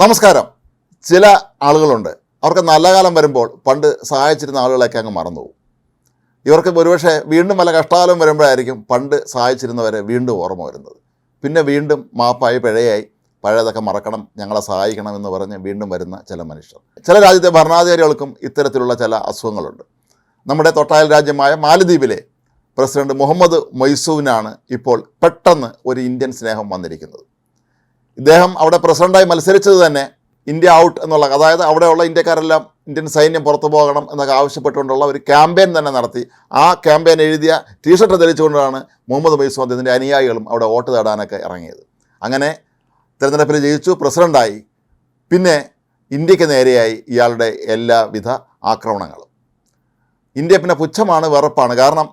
നമസ്കാരം. ചില ആളുകളുണ്ട്. അവർക്ക് നല്ല കാലം വരുമ്പോൾ പണ്ട് സഹായിച്ചിരുന്ന ആളുകളെയൊക്കെ അങ്ങ് മറന്നുപോകും. ഇവർക്ക് ഒരുപക്ഷെ വീണ്ടും നല്ല കഷ്ടകാലം വരുമ്പോഴായിരിക്കും പണ്ട് സഹായിച്ചിരുന്നവരെ വീണ്ടും ഓർമ്മ വരുന്നത്. പിന്നെ വീണ്ടും മാപ്പായി പിഴയായി പഴയതൊക്കെ മറക്കണം ഞങ്ങളെ സഹായിക്കണം എന്ന് പറഞ്ഞ് വീണ്ടും വരുന്ന ചില മനുഷ്യർ. ചില രാജ്യത്തെ ഭരണാധികാരികൾക്കും ഇത്തരത്തിലുള്ള ചില അസുഖങ്ങളുണ്ട്. നമ്മുടെ തൊട്ടായൽ രാജ്യമായ മാലദ്വീപിലെ പ്രസിഡന്റ് മുഹമ്മദ് മൊയ്സൂവിനാണ് ഇപ്പോൾ പെട്ടെന്ന് ഒരു ഇന്ത്യൻ സ്നേഹം വന്നിരിക്കുന്നത്. ഇദ്ദേഹം അവിടെ പ്രസിഡന്റായി മത്സരിച്ചത് തന്നെ ഇന്ത്യ ഔട്ട് എന്നുള്ള അതായത് അവിടെയുള്ള ഇന്ത്യക്കാരെല്ലാം ഇന്ത്യൻ സൈന്യം പുറത്തു പോകണം എന്നൊക്കെ ആവശ്യപ്പെട്ടുകൊണ്ടുള്ള ഒരു ക്യാമ്പയിൻ തന്നെ നടത്തി. ആ ക്യാമ്പയിൻ എഴുതിയ ടീഷർട്ട് ധരിച്ചുകൊണ്ടാണ് മുഹമ്മദ് മൈസൂർ അദ്ദേഹത്തിന്റെ അനുയായികളും അവിടെ വോട്ട് തേടാനൊക്കെ ഇറങ്ങിയത്. അങ്ങനെ തിരഞ്ഞെടുപ്പിൽ ജയിച്ചു പ്രസിഡന്റായി പിന്നെ ഇന്ത്യയ്ക്ക് നേരെയായി ഇയാളുടെ എല്ലാവിധ ആക്രമണങ്ങളും. ഇന്ത്യ പിന്നെ പുച്ഛമാണ് വെറുപ്പാണ്. കാരണം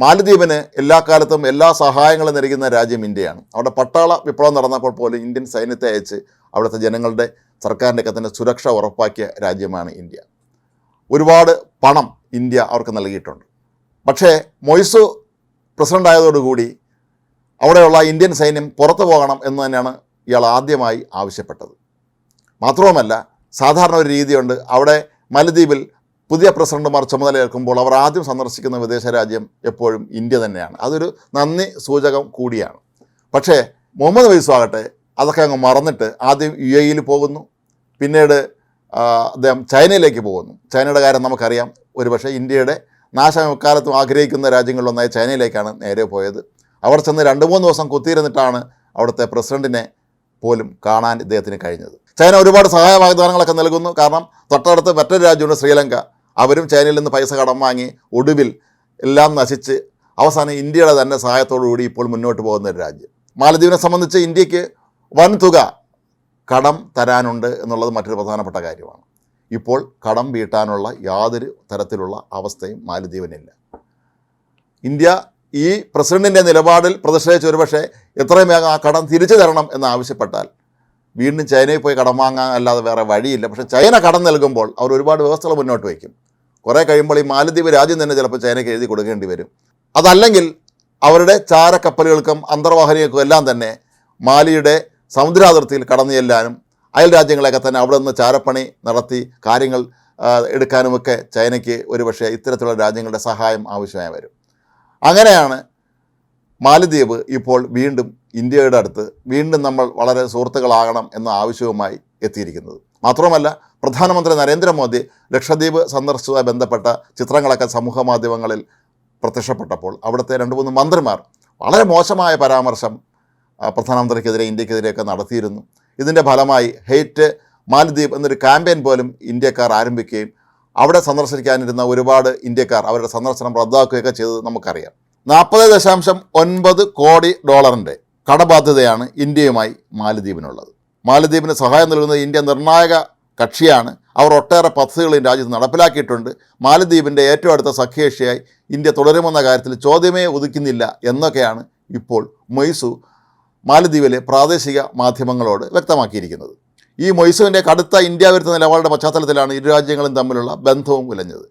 മാലദ്വീപിന് എല്ലാ കാലത്തും എല്ലാ സഹായങ്ങളും നൽകുന്ന രാജ്യം ഇന്ത്യയാണ്. അവിടെ പട്ടാള വിപ്ലവം നടന്നപ്പോൾ പോലും ഇന്ത്യൻ സൈന്യത്തെ അയച്ച് അവിടുത്തെ ജനങ്ങളുടെ സർക്കാരിന്റെ ഒക്കെ തന്നെ സുരക്ഷ ഉറപ്പാക്കിയ രാജ്യമാണ് ഇന്ത്യ. ഒരുപാട് പണം ഇന്ത്യ അവർക്ക് നൽകിയിട്ടുണ്ട്. പക്ഷേ മൊയ്സു പ്രസിഡന്റ് ആയതോടുകൂടി അവിടെയുള്ള ഇന്ത്യൻ സൈന്യം പുറത്തു പോകണം എന്ന് തന്നെയാണ് ഇയാൾ ആദ്യമായി ആവശ്യപ്പെട്ടത്. മാത്രവുമല്ല സാധാരണ ഒരു രീതിയുണ്ട് അവിടെ മലദ്വീപിൽ പുതിയ പ്രസിഡന്റുമാർ ചുമതലയേൽക്കുമ്പോൾ അവർ ആദ്യം സന്ദർശിക്കുന്ന വിദേശ രാജ്യം എപ്പോഴും ഇന്ത്യ തന്നെയാണ്. അതൊരു നന്ദി സൂചകം കൂടിയാണ്. പക്ഷേ മുഹമ്മദ് വൈസു ആകട്ടെ അതൊക്കെ അങ്ങ് മറന്നിട്ട് ആദ്യം യു എയിൽ പോകുന്നു. പിന്നീട് അദ്ദേഹം ചൈനയിലേക്ക് പോകുന്നു. ചൈനയുടെ കാര്യം നമുക്കറിയാം. ഒരുപക്ഷെ ഇന്ത്യയുടെ നാശം എക്കാലത്തും ആഗ്രഹിക്കുന്ന രാജ്യങ്ങളിലൊന്നായ ചൈനയിലേക്കാണ് നേരെ പോയത്. അവിടെ ചെന്ന് രണ്ട് മൂന്ന് ദിവസം കുത്തിയിരുന്നിട്ടാണ് അവിടുത്തെ പ്രസിഡന്റിനെ പോലും കാണാൻ ഇദ്ദേഹത്തിന് കഴിഞ്ഞത്. ചൈന ഒരുപാട് സഹായ വാഗ്ദാനങ്ങളൊക്കെ നൽകുന്നു. കാരണം തൊട്ടടുത്ത് മറ്റൊരു രാജ്യമുണ്ട് ശ്രീലങ്ക. അവരും ചൈനയിൽ നിന്ന് പൈസ കടം വാങ്ങി ഒടുവിൽ എല്ലാം നശിച്ച് അവസാനം ഇന്ത്യയുടെ തന്നെ സഹായത്തോടുകൂടി ഇപ്പോൾ മുന്നോട്ട് പോകുന്ന ഒരു രാജ്യം. മാലദ്വീപിനെ സംബന്ധിച്ച് ഇന്ത്യയ്ക്ക് വൻ തുക കടം തരാനുണ്ട് എന്നുള്ളത് മറ്റൊരു പ്രധാനപ്പെട്ട കാര്യമാണ്. ഇപ്പോൾ കടം വീട്ടാനുള്ള യാതൊരു തരത്തിലുള്ള അവസ്ഥയും മാലദ്വീപിനില്ല. ഇന്ത്യ ഈ പ്രസിഡന്റിന്റെ നിലപാടിൽ പ്രതിഷേധിച്ച് ഒരുപക്ഷെ എത്രയും വേഗം ആ കടം തിരിച്ചു തരണം എന്ന് ആവശ്യപ്പെട്ടാൽ വീണ്ടും ചൈനയിൽ പോയി കടം വാങ്ങാൻ അല്ലാതെ വേറെ വഴിയില്ല. പക്ഷേ ചൈന കടം നൽകുമ്പോൾ അവർ ഒരുപാട് വ്യവസ്ഥകൾ മുന്നോട്ട് വയ്ക്കും. കുറേ കഴിയുമ്പോൾ ഈ മാലദ്വീപ് രാജ്യം തന്നെ ചിലപ്പോൾ ചൈനയ്ക്ക് എഴുതി കൊടുക്കേണ്ടി വരും. അതല്ലെങ്കിൽ അവരുടെ ചാരക്കപ്പലുകൾക്കും അന്തർവാഹിനികൾക്കും എല്ലാം തന്നെ മാലിയുടെ സമുദ്രാതിർത്തിയിൽ കടന്നു ചെല്ലാനും അയൽ രാജ്യങ്ങളെയൊക്കെ തന്നെ അവിടെ നിന്ന് ചാരപ്പണി നടത്തി കാര്യങ്ങൾ എടുക്കാനുമൊക്കെ ചൈനയ്ക്ക് ഒരുപക്ഷെ ഇത്തരത്തിലുള്ള രാജ്യങ്ങളുടെ സഹായം ആവശ്യമായി വരും. അങ്ങനെയാണ് മാലദ്വീപ് ഇപ്പോൾ വീണ്ടും ഇന്ത്യയുടെ അടുത്ത് വീണ്ടും നമ്മൾ വളരെ സുഹൃത്തുക്കളാകണം എന്ന ആവശ്യവുമായി എത്തിയിരിക്കുന്നത്. മാത്രമല്ല പ്രധാനമന്ത്രി നരേന്ദ്രമോദി ലക്ഷദ്വീപ് സന്ദർശിച്ചതുമായി ബന്ധപ്പെട്ട ചിത്രങ്ങളൊക്കെ സമൂഹ മാധ്യമങ്ങളിൽ പ്രത്യക്ഷപ്പെട്ടപ്പോൾ അവിടുത്തെ രണ്ട് മൂന്ന് മന്ത്രിമാർ വളരെ മോശമായ പരാമർശം പ്രധാനമന്ത്രിക്കെതിരെ ഇന്ത്യക്കെതിരെയൊക്കെ നടത്തിയിരുന്നു. ഇതിന്റെ ഫലമായി ഹെയ്റ്റ് മാലദ്വീപ് എന്നൊരു ക്യാമ്പയിൻ പോലും ഇന്ത്യക്കാർ ആരംഭിക്കുകയും അവിടെ സന്ദർശിക്കാനിരുന്ന ഒരുപാട് ഇന്ത്യക്കാർ അവരുടെ സന്ദർശനം റദ്ദാക്കുകയൊക്കെ ചെയ്തത് നമുക്കറിയാം. നാൽപ്പത് ദശാംശം ഒൻപത് കോടി ഡോളറിന്റെ കടബാധ്യതയാണ് ഇന്ത്യയുമായി മാലദ്വീപിനുള്ളത്. മാലദ്വീപിന് സഹായം നൽകുന്നത് ഇന്ത്യ നിർണായക കക്ഷിയാണ്. അവർ ഒട്ടേറെ പദ്ധതികൾ ഈ രാജ്യത്ത് നടപ്പിലാക്കിയിട്ടുണ്ട്. മാലദ്വീപിന്റെ ഏറ്റവും അടുത്ത സഖ്യകക്ഷിയായി ഇന്ത്യ തുടരുമെന്ന കാര്യത്തിൽ ചോദ്യമേ ഉദിക്കുന്നില്ല എന്നൊക്കെയാണ് ഇപ്പോൾ മൊയ്സു മാലദ്വീപിലെ പ്രാദേശിക മാധ്യമങ്ങളോട് വ്യക്തമാക്കിയിരിക്കുന്നത്. ഈ മൊയ്സുവിന്റെ കടുത്ത ഇന്ത്യ വിരുദ്ധ നിലപാടിന്റെ പശ്ചാത്തലത്തിലാണ് ഇരു രാജ്യങ്ങളും തമ്മിലുള്ള ബന്ധവും ഉലഞ്ഞത്.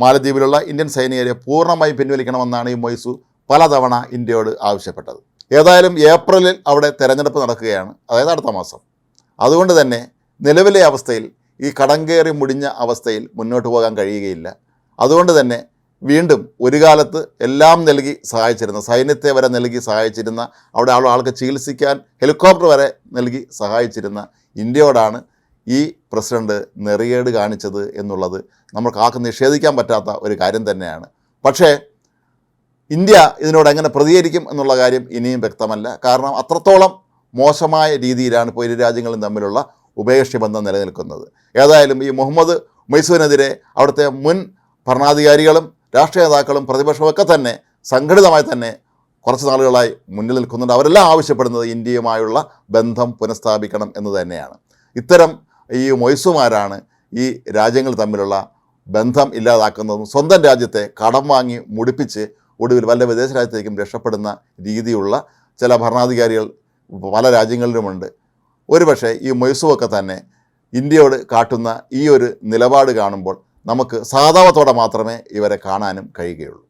മാലദ്വീപിലുള്ള ഇന്ത്യൻ സൈനികരെ പൂർണമായും പിൻവലിക്കണമെന്നാണ് ഈ മൊയ്സു പലതവണ ഇന്ത്യയോട് ആവശ്യപ്പെട്ടത്. ഏതായാലും ഏപ്രിലിൽ അവിടെ തെരഞ്ഞെടുപ്പ് നടക്കുകയാണ്. അതായത് അടുത്ത മാസം. അതുകൊണ്ട് തന്നെ നിലവിലെ അവസ്ഥയിൽ ഈ കടങ്കേറി മുടിഞ്ഞ അവസ്ഥയിൽ മുന്നോട്ട് പോകാൻ കഴിയുകയില്ല. അതുകൊണ്ട് തന്നെ വീണ്ടും ഒരു കാലത്ത് എല്ലാം നൽകി സഹായിച്ചിരുന്ന സൈന്യത്തെ വരെ നൽകി സഹായിച്ചിരുന്ന അവിടെ ആൾ ആൾക്ക് ചികിത്സിക്കാൻ ഹെലികോപ്റ്റർ വരെ നൽകി സഹായിച്ചിരുന്ന ഇന്ത്യയോടാണ് ഈ പ്രസിഡന്റ് നെറിയേട് കാണിച്ചത് എന്നുള്ളത് നമുക്ക് ആർക്കും നിഷേധിക്കാൻ പറ്റാത്ത ഒരു കാര്യം തന്നെയാണ്. പക്ഷേ ഇന്ത്യ ഇതിനോട് എങ്ങനെ പ്രതികരിക്കും എന്നുള്ള കാര്യം ഇനിയും വ്യക്തമല്ല. കാരണം അത്രത്തോളം മോശമായ രീതിയിലാണ് ഇപ്പോൾ ഇരു രാജ്യങ്ങളും തമ്മിലുള്ള ഉഭയകക്ഷി ബന്ധം നിലനിൽക്കുന്നത്. ഏതായാലും ഈ മുഹമ്മദ് മൈസൂരിനെതിരെ അവിടുത്തെ മുൻ ഭരണാധികാരികളും രാഷ്ട്രീയ നേതാക്കളും പ്രതിപക്ഷമൊക്കെ തന്നെ സംഘടിതമായി തന്നെ കുറച്ച് നാളുകളായി മുന്നിൽ നിൽക്കുന്നുണ്ട്. അവരെല്ലാം ആവശ്യപ്പെടുന്നത് ഇന്ത്യയുമായുള്ള ബന്ധം പുനഃസ്ഥാപിക്കണം എന്ന് തന്നെയാണ്. ഇത്തരം ഈ മൊയ്സുമാരാണ് ഈ രാജ്യങ്ങൾ തമ്മിലുള്ള ബന്ധം ഇല്ലാതാക്കുന്നതും സ്വന്തം രാജ്യത്തെ കടം വാങ്ങി മുടിപ്പിച്ച് ഒടുവിൽ വല്ല വിദേശ രാജ്യത്തേക്കും രക്ഷപ്പെടുന്ന രീതിയുള്ള ചില ഭരണാധികാരികൾ പല രാജ്യങ്ങളിലുമുണ്ട്. ഒരുപക്ഷെ ഈ മൊയ്സുവൊക്കെ തന്നെ ഇന്ത്യയോട് കാട്ടുന്ന ഈ ഒരു നിലപാട് കാണുമ്പോൾ നമുക്ക് സാധാവത്തോടെ മാത്രമേ ഇവരെ കാണാനും കഴിയുകയുള്ളൂ.